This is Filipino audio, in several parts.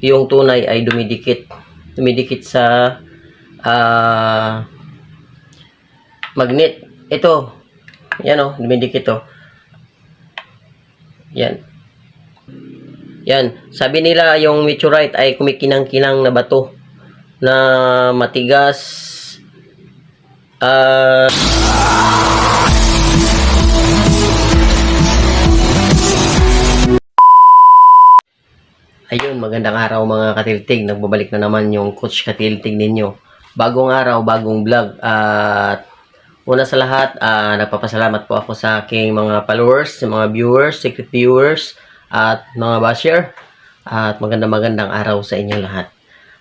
yung tunay ay dumidikit. Dumidikit sa ah magnet. Ito. Yan oh, dumidikit oh. Yan. Yan. Sabi nila yung meteorite ay kumikinang-kinang na bato na matigas. Ah Ayun, magandang araw mga katiltig. Nagbabalik na naman yung Coach Katiltig ninyo. Bagong araw, bagong vlog. At una sa lahat, ah, nagpapasalamat po ako sa aking mga followers, mga viewers, secret viewers, at mga basher. At magandang magandang araw sa inyo lahat.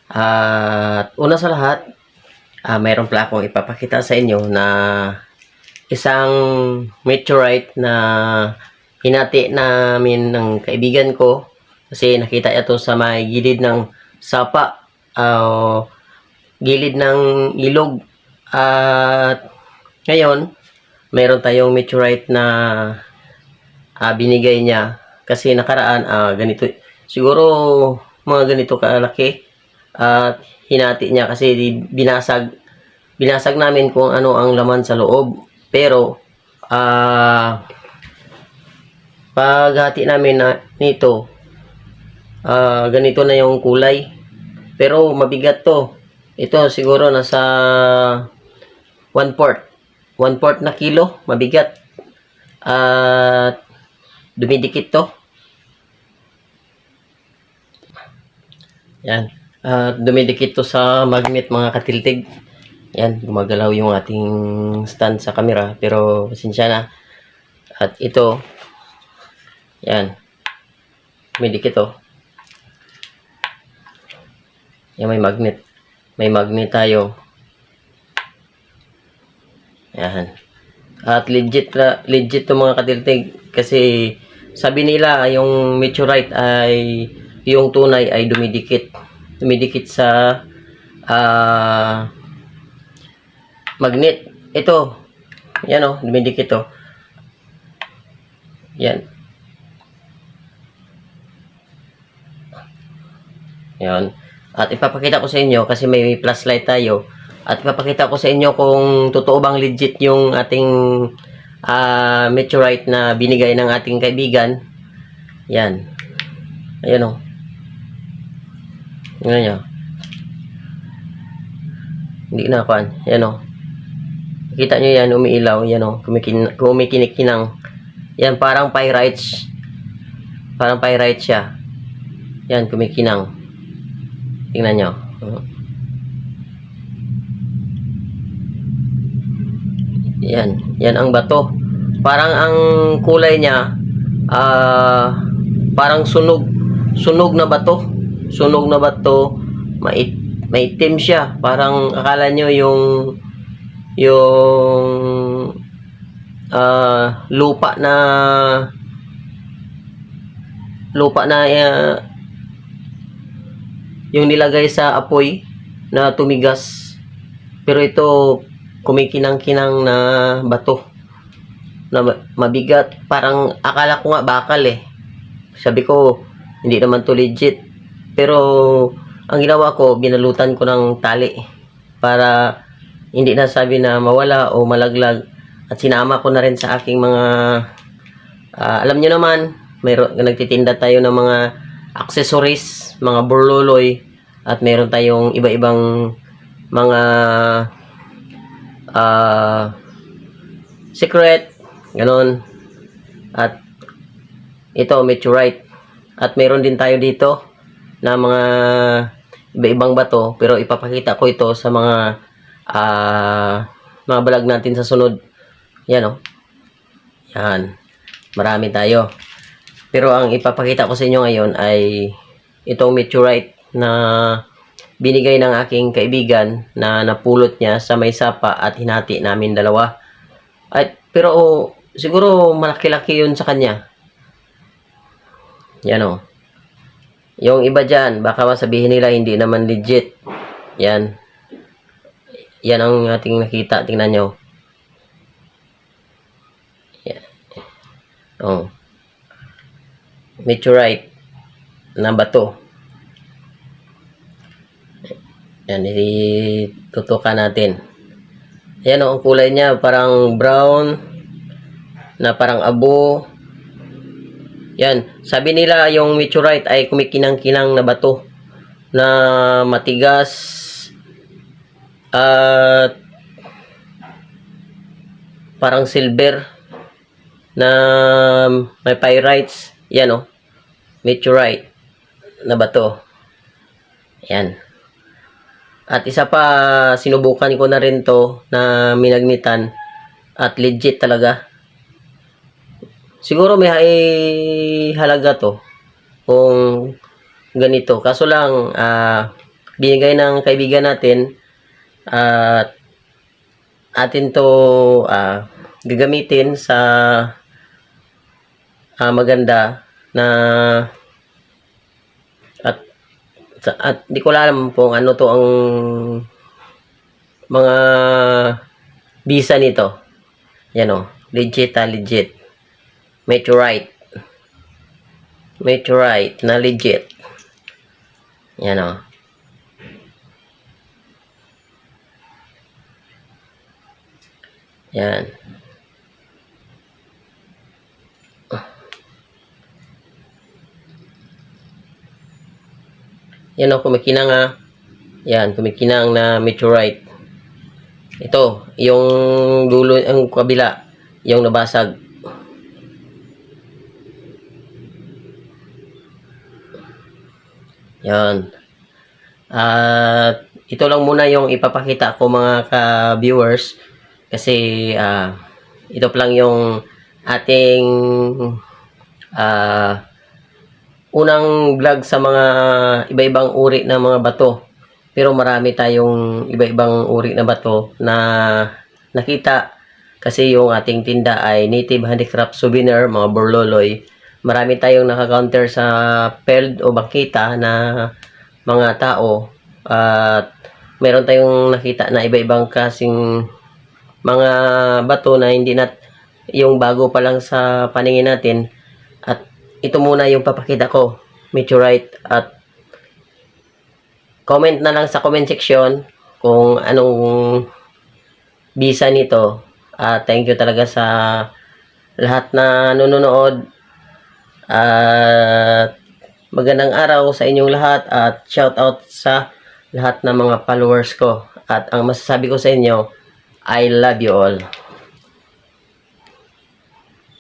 At una sa lahat, ah, mayroon pala akong ipapakita sa inyo na isang meteorite na hinati namin ng kaibigan ko kasi nakita ito sa may gilid ng sapa, ah, gilid ng ilog. At ngayon, mayroon tayong meteorite na ah, binigay niya. Kasi nakaraan, ah, ganito, siguro mga ganito kalaki. At hinati niya kasi binasag, binasag namin kung ano ang laman sa loob. Pero, ah, paghati namin na nito, Ah, ganito na yung kulay. Pero mabigat to. Ito siguro nasa 1 fourth. 1 fourth na kilo. Mabigat. At dumidikit to. Yan. At dumidikit to sa magnet mga katiltig. Yan. Gumagalaw yung ating stand sa camera. Pero pasensya na. At ito. Yan. Dumidikit to. Yan, may magnet. May magnet tayo. Yan. At legit, legit to mga katiltig. Kasi sabi nila yung meteorite ay yung tunay ay dumidikit. Dumidikit sa ah magnet. Ito. Yan o, dumidikit to. Yan. Yan. At ipapakita ko sa inyo kasi may flashlight tayo. At ipapakita ko sa inyo kung totoo bang legit yung ating ah, meteorite na binigay ng ating kaibigan. Yan. Ayan o. Tingnan nyo. Hindi na pan. Yan o. Kita nyo yan, umiilaw. Yan o. Kumikin kumikinik-kinang. Yan, parang pyrites. Parang pyrites siya. Yan, kumikinang. Tingnan nyo. Uh. Yan. Yan ang bato. Parang ang kulay niya, ah, parang sunog. Sunog na bato. Sunog na bato. Mait, maitim siya. Parang akala nyo yung yung ah, lupa na lupa na ah, yung nilagay sa apoy na tumigas. Pero ito, kumikinang-kinang na bato. Na ma- mabigat. Parang akala ko nga bakal eh. Sabi ko, hindi naman to legit. Pero, ang ginawa ko, binalutan ko ng tali. Para hindi na sabi na mawala o malaglag. At sinama ko na rin sa aking mga, ah, alam nyo naman, mayroon, nagtitinda tayo ng mga accessories, mga burluloy, at meron tayong iba-ibang mga ah secret, ganon. At ito, meteorite. At meron din tayo dito na mga iba-ibang bato, pero ipapakita ko ito sa mga ah mga balag natin sa sunod. Yan oh. Yan. Marami tayo. Pero ang ipapakita ko sa inyo ngayon ay itong meteorite na binigay ng aking kaibigan na napulot niya sa may sapa at hinati namin dalawa. At, pero oh, siguro malaki-laki yun sa kanya. Yan o. Yung iba dyan, baka masabihin nila hindi naman legit. Yan. Yan ang ating nakita. Tingnan nyo. Yan. Oh. Meteorite na bato. Yan, itutukan natin. Yan oh, ang kulay niya, parang brown, na parang abo. Yan, sabi nila yung meteorite ay kumikinang-kinang na bato na matigas at parang silver na may pyrites. Yan oh, meteorite na bato. Yan. At isa pa, sinubukan ko na rin to na minagnitan at legit talaga. Siguro may halaga to kung ganito. Kaso lang, ah, binigay ng kaibigan natin at atin to ah, gagamitin sa ah, maganda na sa- at di ko alam kung ano to ang mga bisa nito. Yan o. Legit ah, legit. Meteorite. Meteorite na legit. Yan o. Yan. Yan o, kumikinang ah. Yan, kumikinang na meteorite. Ito, yung dulo, ang kabila, yung nabasag. Yan. At ito lang muna yung ipapakita ko mga ka-viewers kasi ah, ito lang yung ating ah, unang vlog sa mga iba-ibang uri ng mga bato. Pero marami tayong iba-ibang uri na bato na nakita kasi yung ating tinda ay native handicraft souvenir, mga borloloy. Marami tayong nakakounter sa PELD o bangkita na mga tao at meron tayong nakita na iba-ibang kasing mga bato na hindi na yung bago pa lang sa paningin natin at ito muna yung papakita ko. Meteorite at comment na lang sa comment section kung anong bisa nito. At thank you talaga sa lahat na nanonood. At magandang araw sa inyong lahat at shout out sa lahat ng mga followers ko. At ang masasabi ko sa inyo I love you all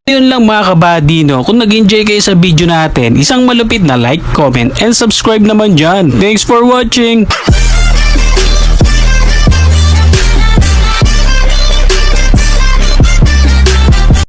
Yun lang mga kabadino, kung nag-enjoy kayo sa video natin, isang malupit na like, comment, and subscribe naman dyan. Thanks for watching!